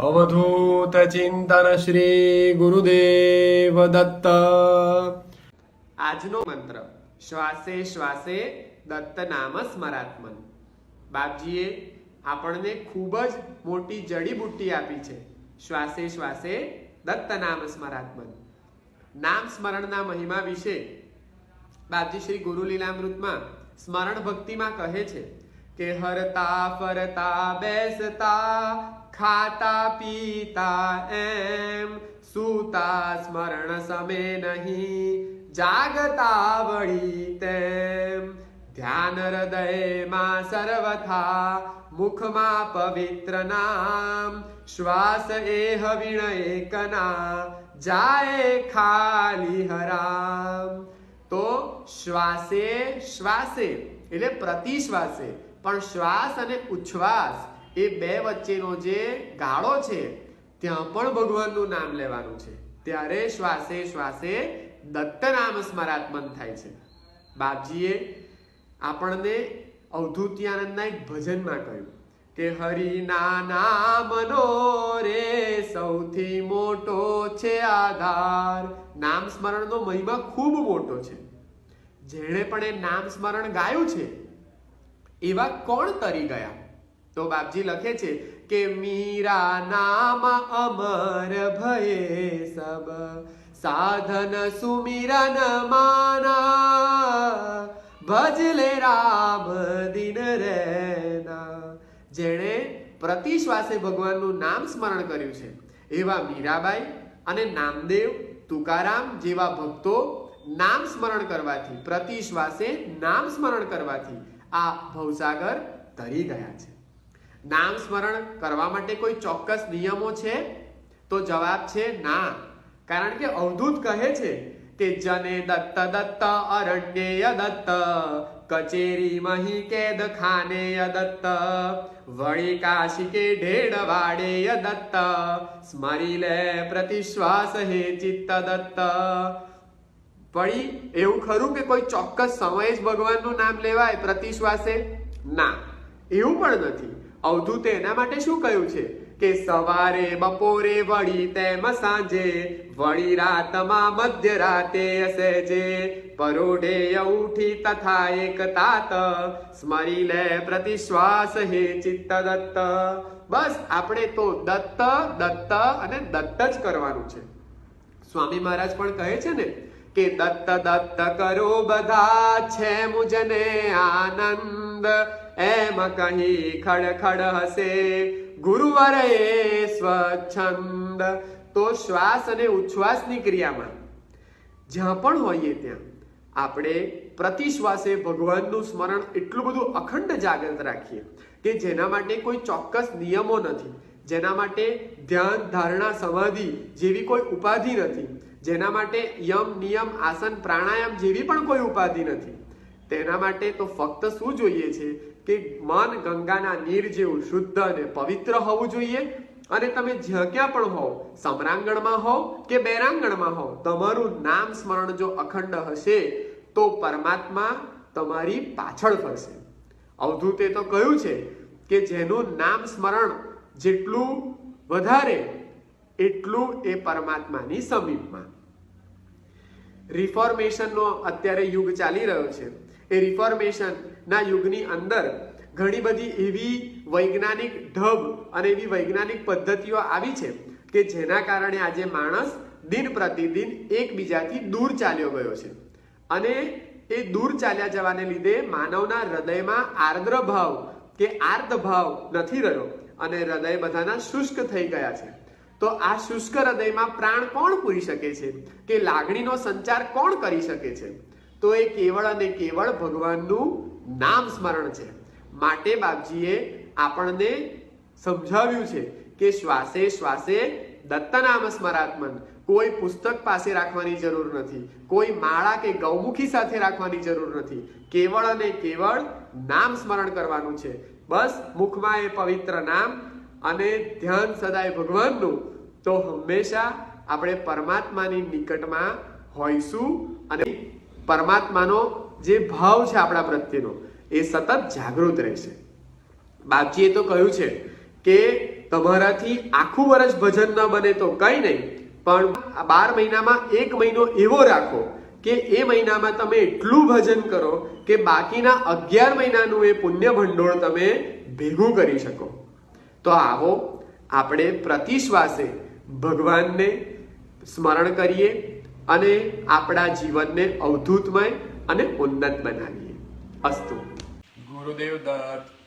અવધૂત ચિંતન શ્રી ગુરુદેવ દત્ત આજનો મંત્ર, શ્વાસે શ્વાસે દત્ત નામ સ્મરાત્મન. બાપજીએ આપણને ખૂબ જ મોટી જડીબુટ્ટી આપી છે. શ્વાસે શ્વાસે દત્ત નામ સ્મરાત્મન. નામ સ્મરણના મહિમા વિશે બાપજી શ્રી ગુરુ લીલામૃતમાં સ્મરણ ભક્તિમાં કહે છે કે હરતા ફરતા બેસતા ખાતા પીતા એમ. સૂતા સ્મરણ સમે નહીં, જાગતા વળી તેમ. ધ્યાન હૃદયમાં સર્વથા, મુખમાં પવિત્ર નામ. શ્વાસ એ હવિણ એકના, જાય ખાલી હરામ. તો શ્વાસે શ્વાસે, એટલે પ્રતિ શ્વાસે પણ શ્વાસ અને ઉચ્છ્વાસ એ બે વચ્ચેનો જે ગાળો છે, ત્યાં પણ ભગવાનનું નામ લેવાનું છે. ત્યારે શ્વાસે શ્વાસે દત્ત નામ સ્મરાત્મન થાય છે. બાપજીએ આપણને અવધૂત્યાનંદના એક ભજનમાં કહ્યું કે હરિના નામનો રે, સૌથી મોટો છે આધાર. નામ સ્મરણનો મહિમા ખૂબ મોટો છે. જેણે પણ એ નામ સ્મરણ ગાયું છે, એવા કોણ તરી ગયા? તો બાપજી લખે છે કે, મીરા નામ અમર ભયે સબ, સાધન સુમિરન માના ભજલે રામ દિન રેના. જેણે પ્રતિશ્વાસે ભગવાનનું નામ સ્મરણ કર્યું છે. એવા મીરાબાઈ અને નામદેવ તુકારામ જેવા ભક્તો નામ સ્મરણ કરવાથી પ્રતિશ્વાસે નામ સ્મરણ કરવાથી આ ભવસાગર તરી ગયા છે. નામ સ્મરણ કરવા માટે કોઈ ચોક્કસ નિયમો છે? તો જવાબ છે ના. કારણ કે અવધૂત કહે છે કે જને દત્ત દત્ત, અરણ્ય દત્ત કચેરી મહી કેદ ખાને દત્ત વળી કાશિકે ઢેડ વાડે દત્ત સ્મરી લે પ્રતિશ્વાસ હે ચિત્ત દત્ત. વળી એવું ખરું કે કોઈ ચોક્કસ સમયે જ ભગવાનનું નામ લેવાય પ્રતિશ્વાસે? ના. એવું પણ નથી. અવધૂતે એના માટે શું કહ્યું છે? કે સવારે, બપોરે, વળી તેમ સાંજે, વળી રાતમાં મધ્ય રાતે અસેજે. પરોઢે ઉઠી તથા એક તાત સ્મરી લે પ્રતિશ્વાસ હે ચિત્ત દત્ત. બસ, આપણે તો દત્ત દત્ત અને દત્ત જ કરવાનું છે. સ્વામી મહારાજ પણ કહે છે ને કે દત્ત દત્ત કરો બધા છે મુજને આનંદ. એમ કહી ખડખડ હશે ગુરુવર એ સ્વચ્છંદ. તો શ્વાસ અને ઉચ્છ્વાસની ક્રિયામાં જ્યાં પણ હોઈએ ત્યાં આપણે પ્રતિશ્વાસે ભગવાનનું સ્મરણ એટલું બધું અખંડ જાગૃત રાખીએ કે જેના માટે કોઈ ચોક્કસ નિયમો નથી, જેના માટે ધ્યાન, ધારણા, સમાધિ જેવી કોઈ ઉપાધિ નથી. જેના માટે યમ, નિયમ, આસન, પ્રાણાયામ જેવી પણ કોઈ ઉપાધિ નથી. તેના માટે તો ફક્ત શું જોઈએ છે કે મન ગંગાના નીર જેવું શુદ્ધ અને પવિત્ર હોવું જોઈએ અને તમે જ્યાં ક્યાં પણ હોવ, સમરાંગણમાં હોવ કે બેરાંગણમાં હોવ, તમારું નામ સ્મરણ જો અખંડ હશે, તો પરમાત્મા તમારી પાછળ ફરશે. અવધૂતે તો કહ્યું છે કે જેનું નામ સ્મરણ જેટલું વધારે એટલું એ પરમાત્માની સમીપમાં. રિફોર્મેશનનો અત્યારે યુગ ચાલી રહ્યો છે. એ રિફોર્મેશનના યુગની અંદર ઘણી બધી એવી વૈજ્ઞાનિક ઢબ અને એવી વૈજ્ઞાનિક પદ્ધતિઓ આવી છે કે જેના કારણે આજે માણસ દિન પ્રતિદિન એકબીજાથી દૂર ચાલ્યો ગયો છે. અને એ દૂર ચાલ્યા જવાને લીધે માનવના હૃદયમાં આર્દ્ર ભાવ કે આર્દ ભાવ નથી રહ્યો અને હૃદય બધાના શુષ્ક થઈ ગયા છે. તો આ શુષ્ક હૃદયમાં પ્રાણ કોણ પૂરી શકે છે? કે લાગણીનો સંચાર કોણ કરી શકે છે? તો એ કેવળ અને કેવળ ભગવાનનું નામ સ્મરણ છે. માટે બાપજીએ આપણને સમજાવ્યું છે કે શ્વાસે શ્વાસે દત્તનામ સ્મરાત્મન. કોઈ પુસ્તક પાસે રાખવાની જરૂર નથી. કોઈ માળા કે ગૌમુખી સાથે રાખવાની જરૂર નથી. કેવળ અને કેવળ નામ સ્મરણ કરવાનું છે. બસ મુખમાં એ પવિત્ર નામ અને ધ્યાન સદાય ભગવાનનું. તો હંમેશા આપણે પરમાત્માની નિકટમાં હોઈશું અને પરમાત્માનો જે ભાવ છે આપણા પ્રત્યેનો, એ સતત જાગૃત રહેશે. બાપજીએ તો કહ્યું છે કે તમારાથી આખું વર્ષ ભજન ન બને તો કંઈ નહીં, પણ બાર મહિનામાં એક મહિનો એવો રાખો કે એ મહિનામાં તમે એટલું ભજન કરો કે બાકીના અગિયાર મહિનાનું એ પુણ્ય ભંડોળ તમે ભેગું કરી શકો. તો આવો આપણે પ્રતિશ્વાસે ભગવાનને સ્મરણ કરીએ અને આપણા જીવનને અવધૂતમય અને ઉન્નત બનાવીએ. અસ્તુ. ગુરુદેવ દત્ત.